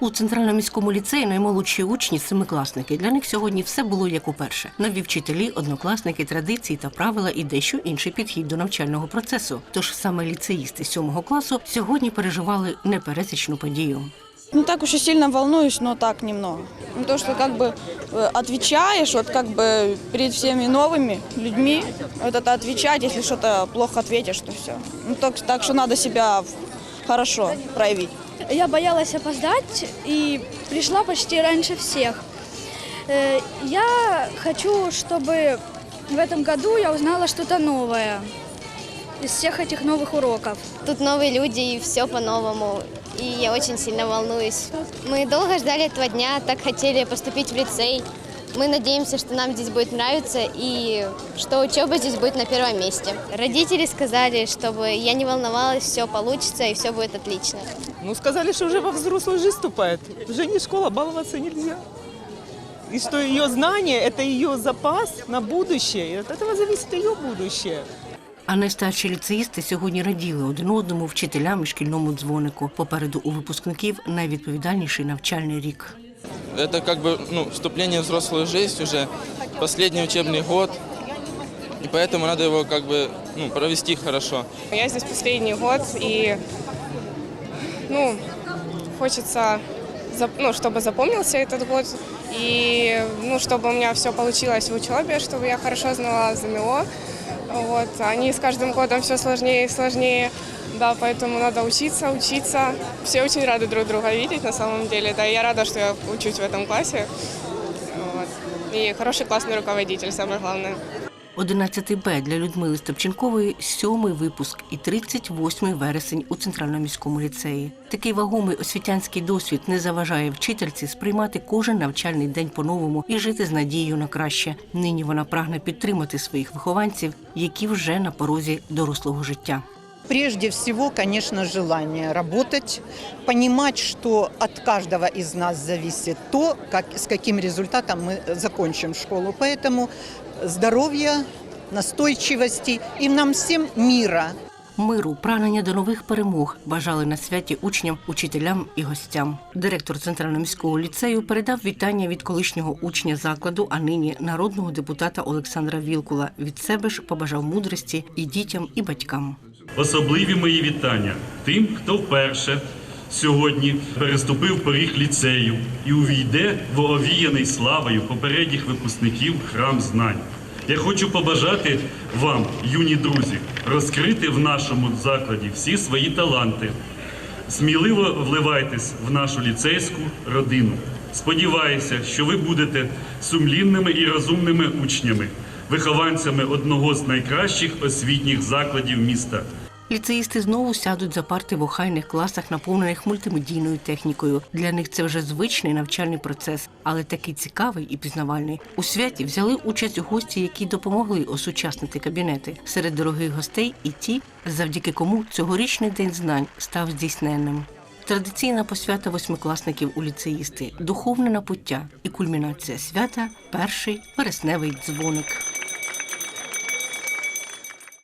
У центральному міському ліцеї наймолодші учні семикласники. Для них сьогодні все було як уперше. Нові вчителі, однокласники, традиції та правила і дещо інший підхід до навчального процесу. Тож саме ліцеїсти сьомого класу сьогодні переживали непересічну подію. Не так уж и сильно волнуюсь, но так немного. Ну, То, что как бы э, отвечаешь, вот как бы перед всеми новыми людьми, вот это отвечать, если что-то плохо ответишь, то все. Ну, так, так что надо себя в- хорошо проявить. Я боялась опоздать и пришла почти раньше всех. Э, Я хочу, чтобы в этом году я узнала что-то новое из всех этих новых уроков. Тут новые люди и все по-новому. И я очень сильно волнуюсь. Мы долго ждали этого дня, так хотели поступить в лицей. Мы надеемся, что нам здесь будет нравиться и что учеба здесь будет на первом месте. Родители сказали, чтобы я не волновалась, все получится и все будет отлично. Ну, сказали, что уже во взрослую жизнь вступает. Уже не школа, баловаться нельзя. И что ее знание – это ее запас на будущее. И от этого зависит ее будущее. А найстарші ліцеїсти сьогодні раділи один одному вчителям і шкільному дзвонику. Попереду у випускників найвідповідальніший навчальний рік. Это как бы ну, вступление в взрослую жизнь уже последний учебный год, и поэтому надо его как бы ну, провести хорошо. Я здесь последний год, и ну, хочется, зап- ну, чтобы запомнился этот год, и ну, чтобы у меня все получилось в учебе, чтобы я хорошо знала ЗНО. Вот. Они с каждым годом все сложнее и сложнее, да, поэтому надо учиться, учиться. Все очень рады друг друга видеть на самом деле, да, и я рада, что я учусь в этом классе. Вот. И хороший классный руководитель, самое главное. 11 Б для Людмили Степченкової сьомий випуск і 38 вересень у центральному міському ліцеї. Такий вагомий освітянський досвід не заважає вчительці сприймати кожен навчальний день по-новому і жити з надією на краще. Нині вона прагне підтримати своїх вихованців, які вже на порозі дорослого життя. Прежде всего, конечно, желание работать, понимать, что от каждого из нас зависит то, как, с каким результатом мы закончим школу. Поэтому здоровья, настойчивости и нам всем мира. Миру, прагнення до нових перемог бажали на святі учням, учителям і гостям. Директор центрального міського ліцею передав вітання від колишнього учня закладу, а нині народного депутата Олександра Вілкула. Від себе ж побажав мудрості і дітям, і батькам. Особливі мої вітання тим, хто вперше сьогодні переступив поріг ліцею і увійде в овіяний славою попередніх випускників храм знань. Я хочу побажати вам, юні друзі, розкрити в нашому закладі всі свої таланти. Сміливо вливайтесь в нашу ліцейську родину. Сподіваюся, що ви будете сумлінними і розумними учнями, вихованцями одного з найкращих освітніх закладів міста. Ліцеїсти знову сядуть за парти в охайних класах, наповнених мультимедійною технікою. Для них це вже звичний навчальний процес, але такий цікавий і пізнавальний. У святі взяли участь гості, які допомогли осучаснити кабінети. Серед дорогих гостей і ті, завдяки кому цьогорічний день знань став здійсненним. Традиційна посвята восьмикласників у ліцеїсти, духовне напуття і кульмінація свята перший вересневий дзвоник.